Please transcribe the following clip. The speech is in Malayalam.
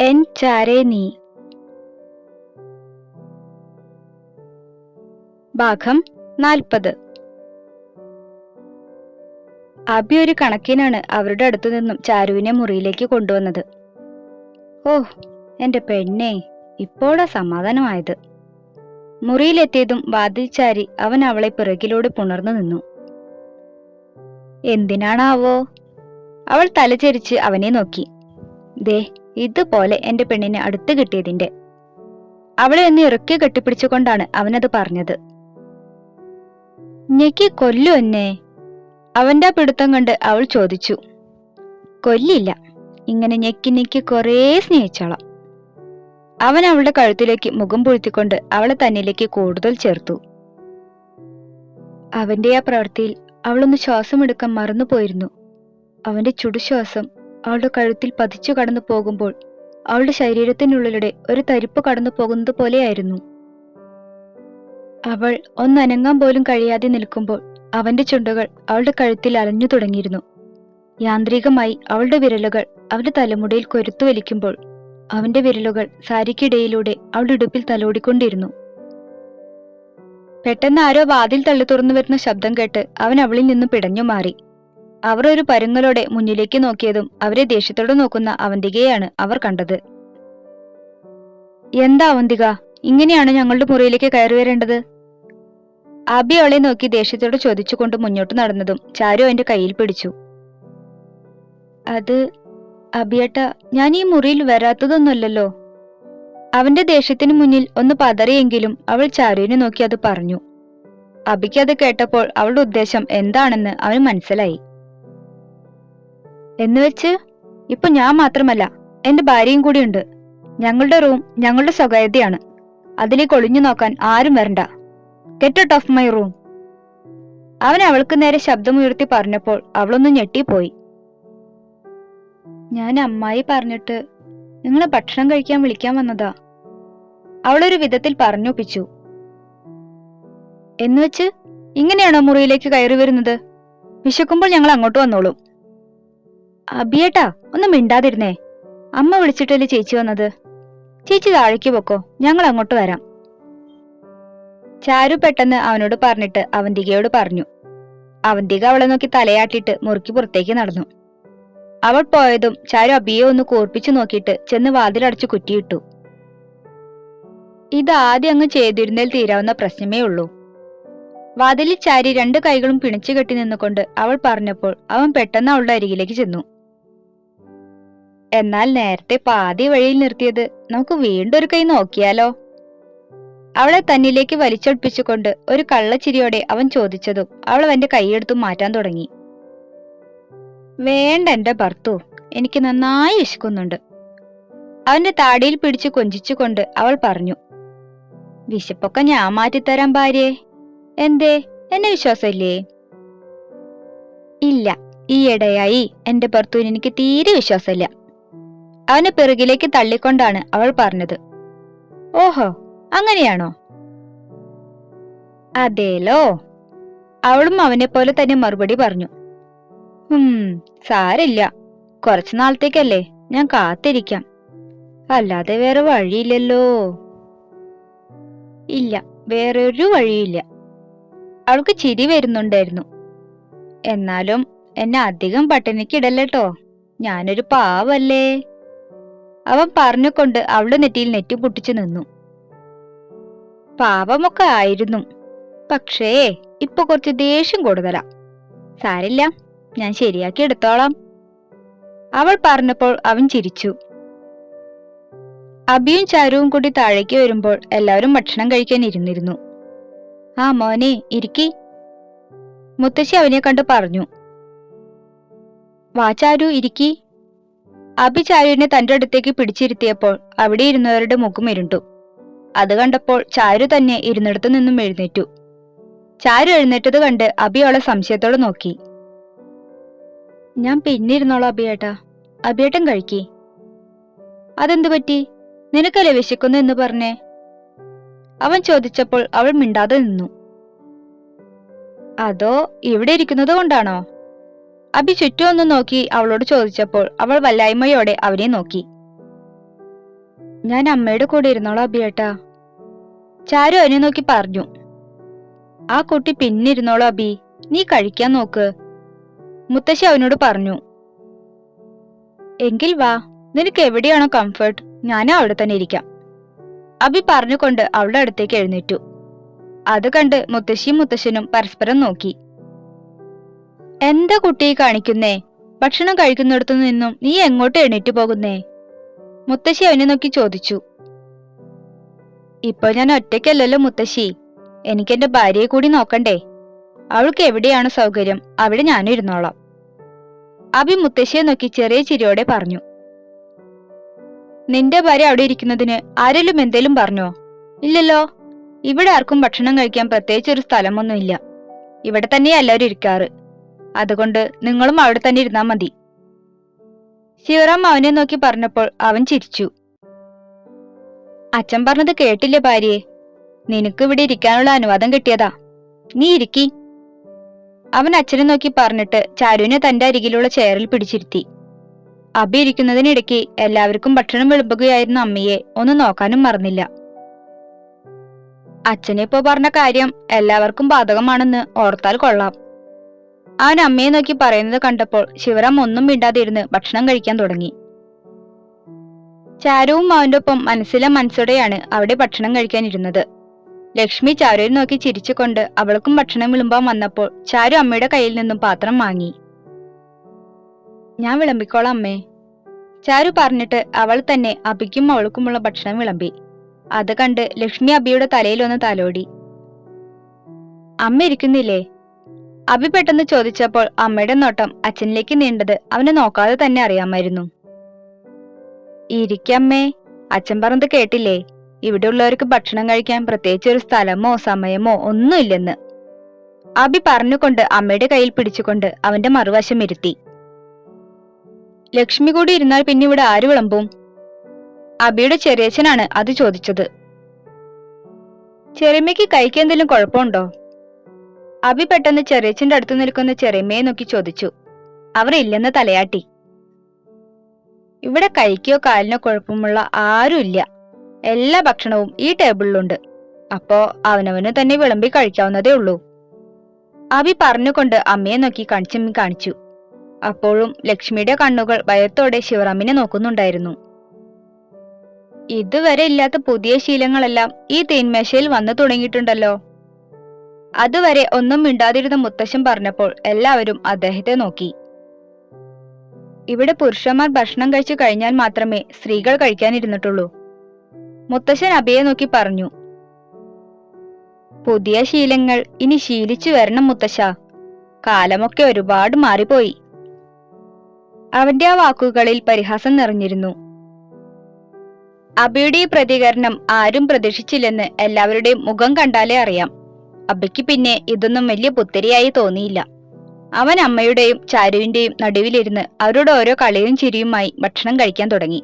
എൻ ചാരേ നീ. ഭാഗം നാൽപ്പത്. അബി ഒരു കണക്കിനാണ് അവരുടെ അടുത്തു നിന്നും ചാരുവിനെ മുറിയിലേക്ക് കൊണ്ടുവന്നത്. ഓ എന്റെ പെണ്ണേ ഇപ്പോഴാ സമാധാനമായത്. മുറിയിലെത്തിയതും വാതിൽ ചാരി അവൻ അവളെ പിറകിലൂടെ പുണർന്നു നിന്നു. എന്തിനാണാവോ? അവൾ തലചരിച്ച് അവനെ നോക്കി. ദേ ഇതുപോലെ എന്റെ പെണ്ണിനെ അടുത്ത് കിട്ടിയതിന്റെ. അവളെ ഒന്ന് ഇറക്കി കെട്ടിപ്പിടിച്ചുകൊണ്ടാണ് അവനത് പറഞ്ഞത്. ഞെക്കി കൊല്ലു എന്നെ അവന്റെ പിടുത്തം കണ്ട് അവൾ ചോദിച്ചു. കൊല്ലില്ല. ഇങ്ങനെ ഞെക്കി ഞെക്കി കുറേ സ്നേഹിച്ചോളാം. അവൻ അവളുടെ കഴുത്തിലേക്ക് മുഖം പൊഴുത്തിക്കൊണ്ട് അവളെ തന്നിലേക്ക് കൂടുതൽ ചേർത്തു. അവന്റെ ആ പ്രവൃത്തിയിൽ അവളൊന്ന് ശ്വാസമെടുക്കാൻ മറന്നുപോയിരുന്നു. അവന്റെ ചുടുശ്വാസം അവളുടെ കഴുത്തിൽ പതിച്ചു കടന്നു പോകുമ്പോൾ അവളുടെ ശരീരത്തിനുള്ളിലൂടെ ഒരു തരിപ്പ് കടന്നു പോകുന്നത് പോലെയായിരുന്നു. അവൾ ഒന്നനങ്ങാൻ പോലും കഴിയാതെ നിൽക്കുമ്പോൾ അവന്റെ ചുണ്ടുകൾ അവളുടെ കഴുത്തിൽ അലഞ്ഞു തുടങ്ങിയിരുന്നു. യാന്ത്രികമായി അവളുടെ വിരലുകൾ അവന്റെ തലമുടിയിൽ കൊരുത്തു വലിക്കുമ്പോൾ അവന്റെ വിരലുകൾ സാരിക്കിടയിലൂടെ അവളുടെ ഇടുപ്പിൽ തലോടിക്കൊണ്ടിരുന്നു. പെട്ടെന്ന് ആരോ വാതിൽ തള്ളി തുറന്നു വരുന്ന ശബ്ദം കേട്ട് അവൻ അവളിൽ നിന്നും പിടഞ്ഞു മാറി. അവർ ഒരു പരുങ്ങലോടെ മുന്നിലേക്ക് നോക്കിയതും അവരെ ദേഷ്യത്തോടെ നോക്കുന്ന അവന്തികയെയാണ് അവർ കണ്ടത്. എന്താ അവന്തിക? ഇങ്ങനെയാണ് ഞങ്ങളുടെ മുറിയിലേക്ക് കയറി വരേണ്ടത്? അബി അവളെ നോക്കി ദേഷ്യത്തോട് ചോദിച്ചുകൊണ്ട് മുന്നോട്ട് നടന്നതും ചാരു അവന്റെ കയ്യിൽ പിടിച്ചു. അത് അബിയേട്ട ഞാൻ ഈ മുറിയിൽ വരാത്തതൊന്നുമല്ലല്ലോ? അവന്റെ ദേഷ്യത്തിന് മുന്നിൽ ഒന്ന് പതറിയെങ്കിലും അവൾ ചാരുവിനെ നോക്കി അത് പറഞ്ഞു. അബിക്ക് അത് കേട്ടപ്പോൾ അവളുടെ ഉദ്ദേശം എന്താണെന്ന് അവന് മനസ്സിലായി. എന്നുവെച്ച് ഇപ്പൊ ഞാൻ മാത്രമല്ല എന്റെ ഭാര്യയും കൂടിയുണ്ട്. ഞങ്ങളുടെ റൂം ഞങ്ങളുടെ സ്വകാര്യതയാണ്. അതിലേക്ക് ഒളിഞ്ഞു നോക്കാൻ ആരും വരണ്ട. Get out of my room അവൻ അവൾക്ക് നേരെ ശബ്ദമുയർത്തി പറഞ്ഞപ്പോൾ അവളൊന്ന് ഞെട്ടിപ്പോയി. ഞാൻ അമ്മായി പറഞ്ഞിട്ട് നിങ്ങളെ ഭക്ഷണം കഴിക്കാൻ വിളിക്കാൻ വന്നതാ. അവളൊരു വിധത്തിൽ പറഞ്ഞൊപ്പിച്ചു എന്നുവെച്ച് ഇങ്ങനെയാണോ മുറിയിലേക്ക് കയറി വരുന്നത്? വിശക്കുമ്പോൾ ഞങ്ങൾ അങ്ങോട്ട് വന്നോളും. അബിയേട്ടാ ഒന്ന് മിണ്ടാതിരുന്നേ. അമ്മ വിളിച്ചിട്ടല്ലേ ചേച്ചി വന്നത്. ചേച്ചി താഴേക്ക് പൊക്കോ ഞങ്ങൾ അങ്ങോട്ട് വരാം. ചാരു പെട്ടെന്ന് അവനോട് പറഞ്ഞിട്ട് അവന്തികയോട് പറഞ്ഞു. അവന്തിക അവളെ നോക്കി തലയാട്ടിട്ട് മുറുക്കി പുറത്തേക്ക് നടന്നു. അവൾ പോയതും ചാരു അബിയെ ഒന്ന് കൂർപ്പിച്ചു നോക്കിയിട്ട് ചെന്ന് വാതിലടച്ച് കുറ്റിയിട്ടു. ഇത് ആദ്യം അങ്ങ് ചെയ്തിരുന്നതിൽ തീരാവുന്ന പ്രശ്നമേ ഉള്ളൂ. വാതിലിൽ ചാരി രണ്ടു കൈകളും പിണിച്ചു കെട്ടി നിന്നുകൊണ്ട് അവൾ പറഞ്ഞപ്പോൾ അവൻ പെട്ടെന്ന് അവളുടെ അരികിലേക്ക് ചെന്നു. എന്നാൽ നേരത്തെ പാതി വഴിയിൽ നിർത്തിയത് നമുക്ക് വീണ്ടും ഒരു കൈ നോക്കിയാലോ? അവളെ തന്നിലേക്ക് വലിച്ചൊടിപ്പിച്ചുകൊണ്ട് ഒരു കള്ളച്ചിരിയോടെ അവൻ ചോദിച്ചതും അവൾ അവന്റെ കൈയെടുത്തു മാറ്റാൻ തുടങ്ങി. വേണ്ട എന്റെ ഭർത്തു എനിക്ക് നന്നായി വിശക്കുന്നുണ്ട്. അവന്റെ താടിയിൽ പിടിച്ചു കൊഞ്ചിച്ചുകൊണ്ട് അവൾ പറഞ്ഞു. വിശപ്പൊക്കെ ഞാൻ മാറ്റിത്തരാം ഭാര്യേ. എന്തേ? എന്നെ വിശ്വാസമില്ലേ? ഇല്ല ഈയിടെയായി എന്റെ ഭർത്തുവിന് എനിക്ക് തീരെ വിശ്വാസമില്ല. അവനെ പിറകിലേക്ക് തള്ളിക്കൊണ്ടാണ് അവൾ പറഞ്ഞത്. ഓഹോ അങ്ങനെയാണോ? അതേലോ. അവളും അവനെ പോലെ തന്നെ മറുപടി പറഞ്ഞു. ഉം സാരില്ല കുറച്ചു നാളത്തേക്കല്ലേ ഞാൻ കാത്തിരിക്കാം. അല്ലാതെ വേറെ വഴിയില്ലല്ലോ. ഇല്ല വേറൊരു വഴിയില്ല. അവൾക്ക് ചിരി വരുന്നുണ്ടായിരുന്നു. എന്നാലും എന്നെ അധികം പട്ടിണിക്കിടല്ലോ ഞാനൊരു പാവല്ലേ? അവൻ പറഞ്ഞുകൊണ്ട് അവളുടെ നെറ്റിയിൽ നെറ്റി പൊട്ടിച്ചു നിന്നു. പാവമൊക്കെ ആയിരുന്നു. പക്ഷേ ഇപ്പൊ കുറച്ച് ദേഷ്യം കൂടുതലാ. സാരില്ല ഞാൻ ശരിയാക്കി എടുത്തോളാം. അവൾ പറഞ്ഞപ്പോൾ അവൻ ചിരിച്ചു. അബിയും ചാരുവും കൂടി താഴേക്ക് വരുമ്പോൾ എല്ലാവരും ഭക്ഷണം കഴിക്കാൻ ഇരുന്നിരുന്നു. ആ മോനെ ഇരിക്കി. മുത്തശ്ശി അവനെ കണ്ട് പറഞ്ഞു. വാചാരു ഇരിക്കി. അഭി ചാരുവിനെ തന്റെ അടുത്തേക്ക് പിടിച്ചിരുത്തിയപ്പോൾ അവിടെ ഇരുന്നവരുടെ മുഖം ഇരുണ്ടു. അത് കണ്ടപ്പോൾ ചാരു തന്നെ ഇരുന്നിടത്തു നിന്നും എഴുന്നേറ്റു. ചാരു എഴുന്നേറ്റത് കണ്ട് അബി അവളെ സംശയത്തോടെ നോക്കി. ഞാൻ പിന്നെ ഇരുന്നോളാം അബിയേട്ടാ അബിയേട്ടൻ കഴിക്കി. അതെന്തു പറ്റി? നിനക്കല്ലേ വിശക്കുന്നു എന്ന് പറഞ്ഞേ? അവൻ ചോദിച്ചപ്പോൾ അവൾ മിണ്ടാതെ നിന്നു. അതോ ഇവിടെ ഇരിക്കുന്നത് കൊണ്ടാണോ? അബി ചുറ്റും ഒന്ന് നോക്കി അവളോട് ചോദിച്ചപ്പോൾ അവൾ വല്ലായ്മയോടെ അവനെ നോക്കി. ഞാൻ അമ്മയുടെ കൂടെ ഇരുന്നോളാം അബിയേട്ടാ ചാരു അവനെ നോക്കി പറഞ്ഞു. ആ കുട്ടി പിന്നെ ഇരുന്നോളാം അബി നീ കഴിക്കാൻ നോക്ക്. മുത്തശ്ശി അവനോട് പറഞ്ഞു. എങ്കിൽ വാ. നിനക്ക് എവിടെയാണോ കംഫർട്ട് ഞാനും അവിടെ തന്നെ ഇരിക്കാം. അബി പറഞ്ഞുകൊണ്ട് അവളുടെ അടുത്തേക്ക് എഴുന്നേറ്റു. അത് കണ്ട് മുത്തശ്ശിയും മുത്തശ്ശനും പരസ്പരം നോക്കി. എന്താ കുട്ടിയെ കാണിക്കുന്നേ? ഭക്ഷണം കഴിക്കുന്നിടത്തു നിന്നും നീ എങ്ങോട്ട് എണീറ്റ് പോകുന്നേ? മുത്തശ്ശി അവനെ നോക്കി ചോദിച്ചു. ഇപ്പൊ ഞാൻ ഒറ്റയ്ക്കല്ലല്ലോ മുത്തശ്ശി. എനിക്കെന്റെ ഭാര്യയെ കൂടി നോക്കണ്ടേ? അവൾക്ക് എവിടെയാണ് സൗകര്യം? അവിടെ ഞാനും ഇരുന്നോളാം. അബി മുത്തശ്ശിയെ നോക്കി ചെറിയ ചിരിയോടെ പറഞ്ഞു. നിന്റെ ഭാര്യ അവിടെ ഇരിക്കുന്നതിന് ആരെങ്കിലും എന്തേലും പറഞ്ഞോ? ഇല്ലല്ലോ. ഇവിടെ ആർക്കും ഭക്ഷണം കഴിക്കാൻ പ്രത്യേകിച്ച് ഒരു സ്ഥലമൊന്നുമില്ല. ഇവിടെ തന്നെയാ എല്ലാവരും ഇരിക്കാറ്. അതുകൊണ്ട് നിങ്ങളും അവിടെ തന്നെ ഇരുന്നാ മതി. ശിവറാം അവനെ നോക്കി പറഞ്ഞപ്പോൾ അവൻ ചിരിച്ചു. അച്ഛൻ പറഞ്ഞത് കേട്ടില്ലേ ഭാര്യയെ? നിനക്ക് ഇവിടെ ഇരിക്കാനുള്ള അനുവാദം കിട്ടിയതാ. നീ ഇരിക്കി. അവൻ അച്ഛനെ നോക്കി പറഞ്ഞിട്ട് ചാരുവിനെ തന്റെ അരികിലുള്ള ചെയറിൽ പിടിച്ചിരുത്തി. അബി ഇരിക്കുന്നതിനിടയ്ക്ക് എല്ലാവർക്കും ഭക്ഷണം വിളമ്പുകയായിരുന്ന അമ്മയെ. ഒന്ന് നോക്കാനും മറന്നില്ല. അച്ഛനിപ്പോ പറഞ്ഞ കാര്യം എല്ലാവർക്കും ബാധകമാണെന്ന് ഓർത്താൽ കൊള്ളാം. അവൻ അമ്മയെ നോക്കി പറയുന്നത് കണ്ടപ്പോൾ ശിവറാം ഒന്നും മിണ്ടാതിരുന്ന് ഭക്ഷണം കഴിക്കാൻ തുടങ്ങി. ചാരുവും അവന്റെ ഒപ്പം മനസ്സിലെ മനസ്സോടെയാണ് അവിടെ ഭക്ഷണം കഴിക്കാനിരുന്നത്. ലക്ഷ്മി ചാരുവിനെ നോക്കി ചിരിച്ചുകൊണ്ട് അവൾക്കും ഭക്ഷണം വിളുമ്പാൻ വന്നപ്പോൾ ചാരു അമ്മയുടെ കയ്യിൽ നിന്നും പാത്രം വാങ്ങി. ഞാൻ വിളമ്പിക്കോളാം അമ്മേ. ചാരു പറഞ്ഞിട്ട് അവൾ തന്നെ അബിക്കും അവൾക്കുമുള്ള ഭക്ഷണം വിളമ്പി. അത് കണ്ട് ലക്ഷ്മി അബിയുടെ തലയിലൊന്ന് തലോടി. അമ്മ ഇരിക്കുന്നില്ലേ? അബി പെട്ടെന്ന് ചോദിച്ചപ്പോൾ അമ്മയുടെ നോട്ടം അച്ഛനിലേക്ക് നീണ്ടത് അവനെ നോക്കാതെ തന്നെ അറിയാമായിരുന്നു. ഇരിക്കമ്മേ അച്ഛൻ പറഞ്ഞത് കേട്ടില്ലേ? ഇവിടെ ഉള്ളവർക്ക് ഭക്ഷണം കഴിക്കാൻ പ്രത്യേകിച്ച് ഒരു സ്ഥലമോ സമയമോ ഒന്നുമില്ലെന്ന്. അബി പറഞ്ഞുകൊണ്ട് അമ്മയുടെ കയ്യിൽ പിടിച്ചുകൊണ്ട് അവന്റെ മറുവശം ഇരുത്തി. ലക്ഷ്മി കൂടി ഇരുന്നാൽ പിന്നെ ഇവിടെ ആര് വിളമ്പും? അബിയുടെ ചെറിയച്ഛനാണ് അത് ചോദിച്ചത്. ചെറിയമ്മയ്ക്ക് കൈക്ക് എന്തെങ്കിലും കുഴപ്പമുണ്ടോ? അബി പെട്ടെന്ന് ചെറിയച്ഛന്റെ അടുത്ത് നിൽക്കുന്ന ചെറിയമ്മയെ നോക്കി ചോദിച്ചു. അവർ ഇല്ലെന്ന് തലയാട്ടി. ഇവിടെ കൈക്കോ കാലിനോ കുഴപ്പമുള്ള ആരുമില്ല. എല്ലാ ഭക്ഷണവും ഈ ടേബിളിലുണ്ട്. അപ്പോ അവനവന് തന്നെ വിളമ്പി കഴിക്കാവുന്നതേ ഉള്ളൂ. അബി പറഞ്ഞുകൊണ്ട് അമ്മയെ നോക്കി കണിച്ചമ്മി കാണിച്ചു. അപ്പോഴും ലക്ഷ്മിയുടെ കണ്ണുകൾ ഭയത്തോടെ ശിവറാമിനെ നോക്കുന്നുണ്ടായിരുന്നു. ഇതുവരെ ഇല്ലാത്ത പുതിയ ശീലങ്ങളെല്ലാം ഈ തേന്മേശയിൽ വന്നു തുടങ്ങിയിട്ടുണ്ടല്ലോ. അതുവരെ ഒന്നും മിണ്ടാതിരുന്ന മുത്തശ്ശൻ പറഞ്ഞപ്പോൾ എല്ലാവരും അദ്ദേഹത്തെ നോക്കി. ഇവിടെ പുരുഷന്മാർ ഭക്ഷണം കഴിച്ചു കഴിഞ്ഞാൽ മാത്രമേ സ്ത്രീകൾ കഴിക്കാനിരുന്നിട്ടുള്ളൂ. മുത്തശ്ശൻ അബിയെ നോക്കി പറഞ്ഞു. പുതിയ ശീലങ്ങൾ ഇനി ശീലിച്ചു വരണം മുത്തശ്ശ. കാലമൊക്കെ ഒരുപാട് മാറിപ്പോയി. അവന്റെ ആ വാക്കുകളിൽ പരിഹാസം നിറഞ്ഞിരുന്നു. അബിയുടെ ഈ പ്രതികരണം ആരും പ്രതീക്ഷിച്ചില്ലെന്ന് എല്ലാവരുടെയും മുഖം കണ്ടാലേ അറിയാം. അബിക്ക് പിന്നെ ഇതൊന്നും വലിയ പുത്തരിയായി തോന്നിയില്ല. അവൻ അമ്മയുടെയും ചാരുവിന്റെയും നടുവിലിരുന്ന് അവരുടെ ഓരോ കളിയും ചിരിയുമായി ഭക്ഷണം കഴിക്കാൻ തുടങ്ങി.